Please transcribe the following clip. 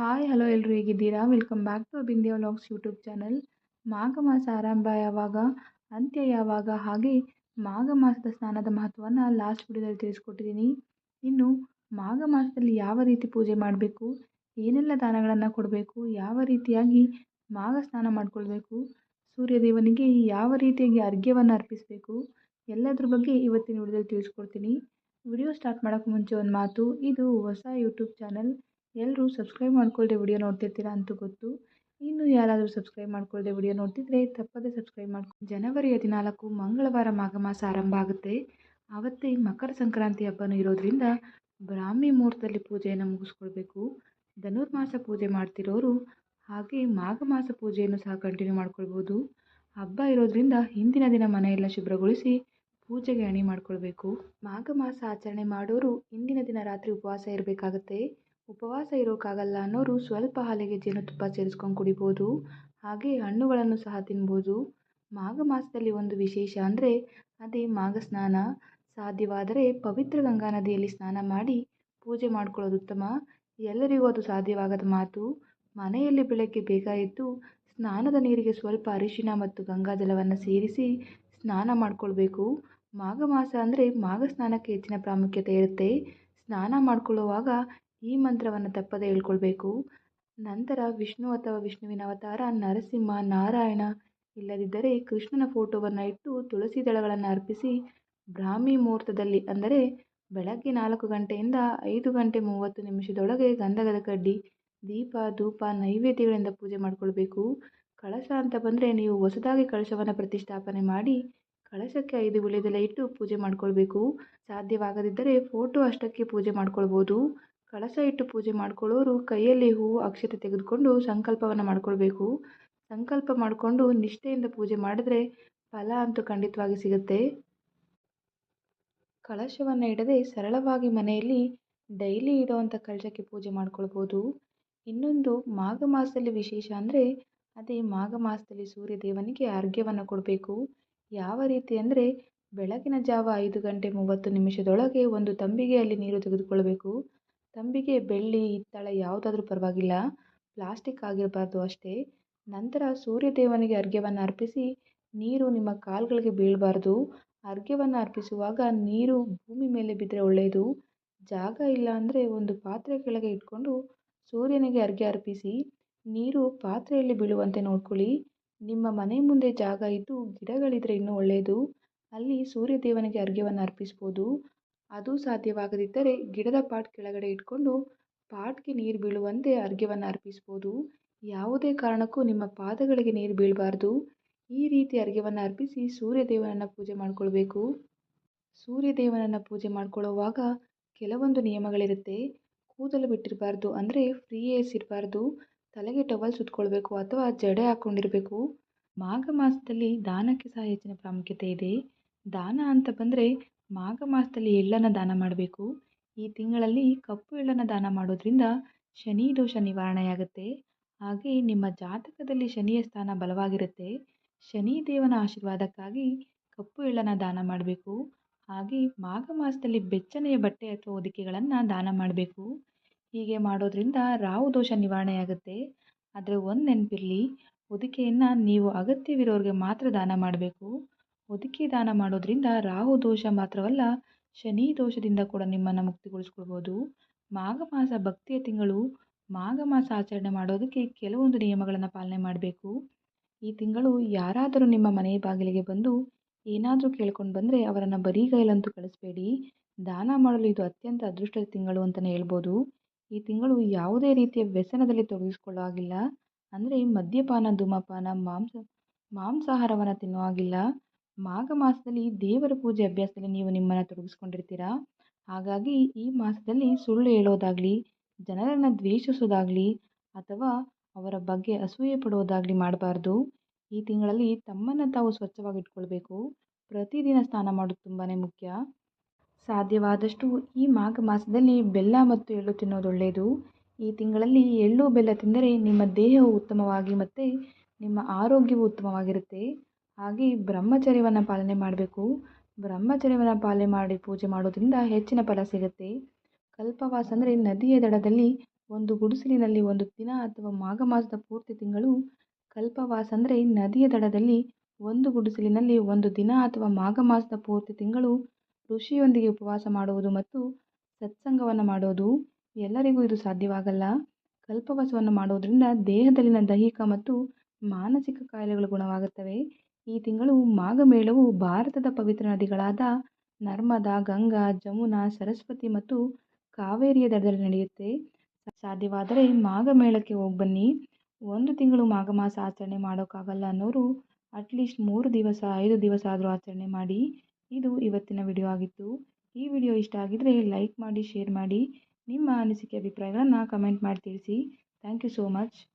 Hi hello ಎಲ್ಲರೂ ಹೇಗಿದ್ದೀರಾ? Welcome back to Bindiya vlogs YouTube channel ಮಾಘ ಮಾಸ ಆರಂಭ ಯಾವಾಗ? ಅಂತ್ಯ ಯಾವಾಗ? ಹಾಗೆ ಮಾಘ ಮಾಸದ ಸ್ನಾನದ ಮಹತ್ವವನ್ನು ಲಾಸ್ಟ್ ವಿಡಿಯೋದಲ್ಲಿ ತಿಳಿಸ್ಕೊಟ್ಟಿದ್ದೀನಿ. ಇನ್ನು ಮಾಘ ಮಾಸದಲ್ಲಿ ಯಾವ ರೀತಿ ಪೂಜೆ ಮಾಡಬೇಕು? ಏನೆಲ್ಲ ದಾನಗಳನ್ನು ಕೊಡಬೇಕು? ಯಾವ ರೀತಿಯಾಗಿ ಮಾಘ ಸ್ನಾನ ಮಾಡಿಕೊಳ್ಬೇಕು? ಸೂರ್ಯದೇವನಿಗೆ ಯಾವ ರೀತಿಯಾಗಿ ಅರ್ಘ್ಯವನ್ನು ಅರ್ಪಿಸಬೇಕು? ಎಲ್ಲದ್ರ ಬಗ್ಗೆ ಇವತ್ತಿನ ವಿಡಿಯೋದಲ್ಲಿ ತಿಳಿಸ್ಕೊಡ್ತೀನಿ. ವಿಡಿಯೋ ಸ್ಟಾರ್ಟ್ ಮಾಡೋಕ್ಕೆ ಮುಂಚೆ ಒಂದು ಮಾತು. ಇದು ಹೊಸ ಯೂಟ್ಯೂಬ್ ಚಾನಲ್ ಎಲ್ಲರೂ ಸಬ್ಸ್ಕ್ರೈಬ್ ಮಾಡ್ಕೊಳ್ಳದೆ ವಿಡಿಯೋ ನೋಡ್ತಿರ್ತೀರ ಅಂತೂ ಗೊತ್ತು. ಇನ್ನು ಯಾರಾದರೂ ಸಬ್ಸ್ಕ್ರೈಬ್ ಮಾಡ್ಕೊಳ್ಳದೆ ವಿಡಿಯೋ ನೋಡ್ತಿದ್ರೆ ತಪ್ಪದೇ ಸಬ್ಸ್ಕ್ರೈಬ್ ಮಾಡ್ಕೊಂಡು ಜನವರಿ ಹದಿನಾಲ್ಕು ಮಂಗಳವಾರ ಮಾಘ ಮಾಸ ಆರಂಭ ಆಗುತ್ತೆ. ಆವತ್ತೇ ಮಕರ ಸಂಕ್ರಾಂತಿ ಹಬ್ಬನೂ ಇರೋದ್ರಿಂದ ಬ್ರಾಹ್ಮಿ ಮುಹೂರ್ತದಲ್ಲಿ ಪೂಜೆಯನ್ನು ಮುಗಿಸ್ಕೊಳ್ಬೇಕು. ಧನುರ್ಮಾಸ ಪೂಜೆ ಮಾಡ್ತಿರೋರು ಹಾಗೆ ಮಾಘ ಮಾಸ ಪೂಜೆಯನ್ನು ಸಹ ಕಂಟಿನ್ಯೂ ಮಾಡ್ಕೊಳ್ಬೋದು. ಹಬ್ಬ ಇರೋದ್ರಿಂದ ಹಿಂದಿನ ದಿನ ಮನೆಯೆಲ್ಲ ಶುಭ್ರಗೊಳಿಸಿ ಪೂಜೆಗೆ ಅಣಿ ಮಾಡ್ಕೊಳ್ಬೇಕು. ಮಾಘ ಮಾಸ ಆಚರಣೆ ಮಾಡೋರು ಹಿಂದಿನ ದಿನ ರಾತ್ರಿ ಉಪವಾಸ ಇರಬೇಕಾಗತ್ತೆ. ಉಪವಾಸ ಇರೋಕ್ಕಾಗಲ್ಲ ಅನ್ನೋರು ಸ್ವಲ್ಪ ಹಾಲಿಗೆ ಜೇನುತುಪ್ಪ ಸೇರಿಸ್ಕೊಂಡು ಕುಡಿಬೋದು, ಹಾಗೆ ಹಣ್ಣುಗಳನ್ನು ಸಹ ತಿನ್ಬೋದು. ಮಾಘ ಮಾಸದಲ್ಲಿ ಒಂದು ವಿಶೇಷ ಅಂದರೆ ಅದೇ ಮಾಘ ಸ್ನಾನ. ಸಾಧ್ಯವಾದರೆ ಪವಿತ್ರ ಗಂಗಾ ನದಿಯಲ್ಲಿ ಸ್ನಾನ ಮಾಡಿ ಪೂಜೆ ಮಾಡ್ಕೊಳ್ಳೋದು ಉತ್ತಮ. ಎಲ್ಲರಿಗೂ ಅದು ಸಾಧ್ಯವಾಗದ ಮಾತು. ಮನೆಯಲ್ಲಿ ಬೆಳಗ್ಗೆ ಬೇಗ ಎದ್ದು ಸ್ನಾನದ ನೀರಿಗೆ ಸ್ವಲ್ಪ ಅರಿಶಿನ ಮತ್ತು ಗಂಗಾಜಲವನ್ನು ಸೇರಿಸಿ ಸ್ನಾನ ಮಾಡಿಕೊಳ್ಬೇಕು. ಮಾಘ ಮಾಸ ಅಂದರೆ ಮಾಘ ಸ್ನಾನಕ್ಕೆ ಹೆಚ್ಚಿನ ಪ್ರಾಮುಖ್ಯತೆ ಇರುತ್ತೆ. ಸ್ನಾನ ಮಾಡಿಕೊಳ್ಳುವಾಗ ಈ ಮಂತ್ರವನ್ನು ತಪ್ಪದೆ ಹೇಳ್ಕೊಳ್ಬೇಕು. ನಂತರ ವಿಷ್ಣು ಅಥವಾ ವಿಷ್ಣುವಿನ ಅವತಾರ ನರಸಿಂಹ, ನಾರಾಯಣ ಇಲ್ಲದಿದ್ದರೆ ಕೃಷ್ಣನ ಫೋಟೋವನ್ನು ಇಟ್ಟು ತುಳಸಿ ದಳಗಳನ್ನು ಅರ್ಪಿಸಿ ಬ್ರಾಹ್ಮಿ ಮುಹೂರ್ತದಲ್ಲಿ ಅಂದರೆ ಬೆಳಗ್ಗೆ ನಾಲ್ಕು ಗಂಟೆಯಿಂದ ಐದು ಗಂಟೆ ಮೂವತ್ತು ನಿಮಿಷದೊಳಗೆ ಗಂಧಗದ ಕಡ್ಡಿ, ದೀಪ, ಧೂಪ, ನೈವೇದ್ಯಗಳಿಂದ ಪೂಜೆ ಮಾಡಿಕೊಳ್ಬೇಕು. ಕಳಶ ಅಂತ ಬಂದರೆ ನೀವು ಹೊಸದಾಗಿ ಕಳಶವನ್ನು ಪ್ರತಿಷ್ಠಾಪನೆ ಮಾಡಿ ಕಳಶಕ್ಕೆ ಐದು ವಿಳೆದೆಲೆ ಇಟ್ಟು ಪೂಜೆ ಮಾಡಿಕೊಳ್ಬೇಕು. ಸಾಧ್ಯವಾಗದಿದ್ದರೆ ಫೋಟೋ ಅಷ್ಟಕ್ಕೆ ಪೂಜೆ ಮಾಡ್ಕೊಳ್ಬೋದು. ಕಳಶ ಇಟ್ಟು ಪೂಜೆ ಮಾಡ್ಕೊಳ್ಳೋರು ಕೈಯಲ್ಲಿ ಹೂವು ಅಕ್ಷತೆ ತೆಗೆದುಕೊಂಡು ಸಂಕಲ್ಪವನ್ನು ಮಾಡ್ಕೊಳ್ಬೇಕು. ಸಂಕಲ್ಪ ಮಾಡಿಕೊಂಡು ನಿಷ್ಠೆಯಿಂದ ಪೂಜೆ ಮಾಡಿದ್ರೆ ಫಲ ಅಂತೂ ಖಂಡಿತವಾಗಿ ಸಿಗುತ್ತೆ. ಕಳಶವನ್ನು ಇಡದೆ ಸರಳವಾಗಿ ಮನೆಯಲ್ಲಿ ಡೈಲಿ ಇಡುವಂಥ ಕಳಶಕ್ಕೆ ಪೂಜೆ ಮಾಡ್ಕೊಳ್ಬೋದು. ಇನ್ನೊಂದು ಮಾಘ ಮಾಸದಲ್ಲಿ ವಿಶೇಷ ಅಂದರೆ ಅದೇ ಮಾಘ ಮಾಸದಲ್ಲಿ ಸೂರ್ಯ ದೇವನಿಗೆ ಅರ್ಘ್ಯವನ್ನು ಕೊಡಬೇಕು. ಯಾವ ರೀತಿ ಅಂದರೆ ಬೆಳಗಿನ ಜಾವ ಐದು ಗಂಟೆ ಮೂವತ್ತು ನಿಮಿಷದೊಳಗೆ ಒಂದು ತಂಬಿಗೆಯಲ್ಲಿ ನೀರು ತೆಗೆದುಕೊಳ್ಬೇಕು. ತಂಬಿಗೆ ಬೆಳ್ಳಿ, ಹಿತ್ತಾಳ ಯಾವುದಾದ್ರೂ ಪರವಾಗಿಲ್ಲ. ಪ್ಲಾಸ್ಟಿಕ್ ಆಗಿರಬಾರ್ದು ಅಷ್ಟೇ. ನಂತರ ಸೂರ್ಯದೇವನಿಗೆ ಅರ್ಘ್ಯವನ್ನು ಅರ್ಪಿಸಿ ನೀರು ನಿಮ್ಮ ಕಾಲುಗಳಿಗೆ ಬೀಳಬಾರ್ದು. ಅರ್ಘ್ಯವನ್ನು ಅರ್ಪಿಸುವಾಗ ನೀರು ಭೂಮಿ ಮೇಲೆ ಬಿದ್ದರೆ ಒಳ್ಳೆಯದು ಜಾಗ ಇಲ್ಲ ಅಂದರೆ ಒಂದು ಪಾತ್ರೆ ಕೆಳಗೆ ಇಟ್ಕೊಂಡು ಸೂರ್ಯನಿಗೆ ಅರ್ಘ್ಯ ಅರ್ಪಿಸಿ ನೀರು ಪಾತ್ರೆಯಲ್ಲಿ ಬೀಳುವಂತೆ ನೋಡ್ಕೊಳ್ಳಿ. ನಿಮ್ಮ ಮನೆ ಮುಂದೆ ಜಾಗ ಇದ್ದು ಗಿಡಗಳಿದ್ರೆ ಇನ್ನೂ ಒಳ್ಳೆಯದು ಅಲ್ಲಿ ಸೂರ್ಯದೇವನಿಗೆ ಅರ್ಘ್ಯವನ್ನು ಅರ್ಪಿಸ್ಬೋದು. ಅದು ಸಾಧ್ಯವಾಗದಿದ್ದರೆ ಗಿಡದ ಪಾಟ್ ಕೆಳಗಡೆ ಇಟ್ಕೊಂಡು ಪಾಟ್ಗೆ ನೀರು ಬೀಳುವಂತೆ ಅರ್ಘ್ಯವನ್ನು ಅರ್ಪಿಸ್ಬೋದು. ಯಾವುದೇ ಕಾರಣಕ್ಕೂ ನಿಮ್ಮ ಪಾದಗಳಿಗೆ ನೀರು ಬೀಳಬಾರ್ದು. ಈ ರೀತಿ ಅರ್ಘ್ಯವನ್ನು ಅರ್ಪಿಸಿ ಸೂರ್ಯದೇವನನ್ನು ಪೂಜೆ ಮಾಡಿಕೊಳ್ಬೇಕು. ಸೂರ್ಯದೇವನನ್ನು ಪೂಜೆ ಮಾಡಿಕೊಳ್ಳುವಾಗ ಕೆಲವೊಂದು ನಿಯಮಗಳಿರುತ್ತೆ. ಕೂದಲು ಬಿಟ್ಟಿರಬಾರ್ದು ಅಂದರೆ ಫ್ರೀ ಏಸ್ ಇರಬಾರ್ದು. ತಲೆಗೆ ಟವಲ್ ಸುತ್ತಕೊಳ್ಬೇಕು ಅಥವಾ ಜಡೆ ಹಾಕ್ಕೊಂಡಿರಬೇಕು ಮಾಘ ಮಾಸದಲ್ಲಿ ದಾನಕ್ಕೆ ಸಹ ಹೆಚ್ಚಿನ ಪ್ರಾಮುಖ್ಯತೆ ಇದೆ. ದಾನ ಅಂತ ಬಂದರೆ ಮಾಘ ಮಾಸದಲ್ಲಿ ಎಳ್ಳನ್ನು ದಾನ ಮಾಡಬೇಕು. ಈ ತಿಂಗಳಲ್ಲಿ ಕಪ್ಪು ಎಳ್ಳನ್ನು ದಾನ ಮಾಡೋದ್ರಿಂದ ಶನಿ ದೋಷ ನಿವಾರಣೆಯಾಗುತ್ತೆ. ಹಾಗೆ ನಿಮ್ಮ ಜಾತಕದಲ್ಲಿ ಶನಿಯ ಸ್ಥಾನ ಬಲವಾಗಿರುತ್ತೆ. ಶನಿ ದೇವನ ಆಶೀರ್ವಾದಕ್ಕಾಗಿ ಕಪ್ಪು ಎಳ್ಳನ್ನು ದಾನ ಮಾಡಬೇಕು. ಹಾಗೆ ಮಾಘ ಮಾಸದಲ್ಲಿ ಬೆಚ್ಚನೆಯ ಬಟ್ಟೆ ಅಥವಾ ಒದಿಕೆಗಳನ್ನು ದಾನ ಮಾಡಬೇಕು. ಹೀಗೆ ಮಾಡೋದ್ರಿಂದ ರಾಹು ದೋಷ ನಿವಾರಣೆಯಾಗುತ್ತೆ. ಆದರೆ ಒಂದು ನೆನಪಿರಲಿ, ಹೊದಿಕೆಯನ್ನು ನೀವು ಅಗತ್ಯವಿರೋರಿಗೆ ಮಾತ್ರ ದಾನ ಮಾಡಬೇಕು. ಹೊದಿಕೆ ದಾನ ಮಾಡೋದ್ರಿಂದ ರಾಹು ದೋಷ ಮಾತ್ರವಲ್ಲ, ಶನಿ ದೋಷದಿಂದ ಕೂಡ ನಿಮ್ಮನ್ನು ಮುಕ್ತಿಗೊಳಿಸ್ಕೊಳ್ಬೋದು ಮಾಘ ಮಾಸ ಭಕ್ತಿಯ ತಿಂಗಳು, ಮಾಘ ಮಾಸ ಆಚರಣೆ ಮಾಡೋದಕ್ಕೆ ಕೆಲವೊಂದು ನಿಯಮಗಳನ್ನು ಪಾಲನೆ ಮಾಡಬೇಕು. ಈ ತಿಂಗಳು ಯಾರಾದರೂ ನಿಮ್ಮ ಮನೆಯ ಬಾಗಿಲಿಗೆ ಬಂದು ಏನಾದರೂ ಕೇಳ್ಕೊಂಡು ಬಂದರೆ ಅವರನ್ನು ಬರೀಗೈಲಂತೂ ಕಳಿಸ್ಬೇಡಿ. ದಾನ ಮಾಡಲು ಇದು ಅತ್ಯಂತ ಅದೃಷ್ಟದ ತಿಂಗಳು ಅಂತಲೇ ಹೇಳ್ಬೋದು. ಈ ತಿಂಗಳು ಯಾವುದೇ ರೀತಿಯ ವ್ಯಸನದಲ್ಲಿ ತೊಡಗಿಸ್ಕೊಳ್ಳೋ ಹಾಗಿಲ್ಲ. ಅಂದರೆ ಮದ್ಯಪಾನ, ಧೂಮಪಾನ, ಮಾಂಸ, ಮಾಂಸಾಹಾರವನ್ನು ತಿನ್ನೋ ಹಾಗಿಲ್ಲ. ಮಾಘ ಮಾಸದಲ್ಲಿ ದೇವರ ಪೂಜೆ ಅಭ್ಯಾಸದಲ್ಲಿ ನೀವು ನಿಮ್ಮನ್ನು ತೊಡಗಿಸ್ಕೊಂಡಿರ್ತೀರ? ಹಾಗಾಗಿ ಈ ಮಾಸದಲ್ಲಿ ಸುಳ್ಳು ಹೇಳೋದಾಗಲಿ, ಜನರನ್ನು ದ್ವೇಷಿಸೋದಾಗಲಿ, ಅಥವಾ ಅವರ ಬಗ್ಗೆ ಅಸೂಯೆ ಪಡೋದಾಗಲಿ ಮಾಡಬಾರ್ದು. ಈ ತಿಂಗಳಲ್ಲಿ ತಮ್ಮನ್ನು ತಾವು ಸ್ವಚ್ಛವಾಗಿಟ್ಕೊಳ್ಬೇಕು. ಪ್ರತಿದಿನ ಸ್ನಾನ ಮಾಡೋದು ತುಂಬಾ ಮುಖ್ಯ. ಸಾಧ್ಯವಾದಷ್ಟು ಈ ಮಾಘ ಮಾಸದಲ್ಲಿ ಬೆಲ್ಲ ಮತ್ತು ಎಳ್ಳು ತಿನ್ನೋದು ಒಳ್ಳೆಯದು ಈ ತಿಂಗಳಲ್ಲಿ ಎಳ್ಳು ಬೆಲ್ಲ ತಿಂದರೆ ನಿಮ್ಮ ದೇಹವು ಉತ್ತಮವಾಗಿ ಮತ್ತು ನಿಮ್ಮ ಆರೋಗ್ಯವು ಉತ್ತಮವಾಗಿರುತ್ತೆ. ಹಾಗೆ ಬ್ರಹ್ಮಚರ್ಯವನ್ನು ಪಾಲನೆ ಮಾಡಬೇಕು. ಬ್ರಹ್ಮಚರ್ಯವನ್ನು ಪಾಲನೆ ಮಾಡಿ ಪೂಜೆ ಮಾಡೋದ್ರಿಂದ ಹೆಚ್ಚಿನ ಫಲ ಸಿಗುತ್ತೆ. ಕಲ್ಪವಾಸ ಅಂದರೆ ನದಿಯ ದಡದಲ್ಲಿ ಒಂದು ಗುಡಿಸಲಿನಲ್ಲಿ ಒಂದು ದಿನ ಅಥವಾ ಮಾಘ ಮಾಸದ ಪೂರ್ತಿ ತಿಂಗಳು ಕಲ್ಪವಾಸ ಅಂದರೆ ನದಿಯ ದಡದಲ್ಲಿ ಒಂದು ಗುಡಿಸಲಿನಲ್ಲಿ ಒಂದು ದಿನ ಅಥವಾ ಮಾಘ ಮಾಸದ ಪೂರ್ತಿ ತಿಂಗಳು ಋಷಿಯೊಂದಿಗೆ ಉಪವಾಸ ಮಾಡುವುದು ಮತ್ತು ಸತ್ಸಂಗವನ್ನು ಮಾಡೋದು. ಎಲ್ಲರಿಗೂ ಇದು ಸಾಧ್ಯವಾಗಲ್ಲ. ಕಲ್ಪವಾಸವನ್ನು ಮಾಡೋದರಿಂದ ದೇಹದಲ್ಲಿನ ದೈಹಿಕ ಮತ್ತು ಮಾನಸಿಕ ಕಾಯಿಲೆಗಳು ಗುಣವಾಗುತ್ತವೆ. ಈ ತಿಂಗಳು ಮಾಘ ಮೇಳವು ಭಾರತದ ಪವಿತ್ರ ನದಿಗಳಾದ ನರ್ಮದಾ, ಗಂಗಾ, ಜಮುನಾ, ಸರಸ್ವತಿ ಮತ್ತು ಕಾವೇರಿಯ ದಡದಲ್ಲಿ ನಡೆಯುತ್ತೆ. ಸಾಧ್ಯವಾದರೆ ಮಾಘ ಮೇಳಕ್ಕೆ ಹೋಗಿ ಬನ್ನಿ. ಒಂದು ತಿಂಗಳು ಮಾಘ ಮಾಸ ಆಚರಣೆ ಮಾಡೋಕ್ಕಾಗಲ್ಲ ಅನ್ನೋರು ಅಟ್ಲೀಸ್ಟ್ ಮೂರು ದಿವಸ, ಐದು ದಿವಸ ಆದರೂ ಆಚರಣೆ ಮಾಡಿ. ಇದು ಇವತ್ತಿನ ವಿಡಿಯೋ ಆಗಿತ್ತು. ಈ ವಿಡಿಯೋ ಇಷ್ಟ ಆಗಿದ್ದರೆ ಲೈಕ್ ಮಾಡಿ, ಶೇರ್ ಮಾಡಿ. ನಿಮ್ಮ ಅನಿಸಿಕೆ, ಅಭಿಪ್ರಾಯಗಳನ್ನು ಕಮೆಂಟ್ ಮಾಡಿ ತಿಳಿಸಿ. Thank you so much.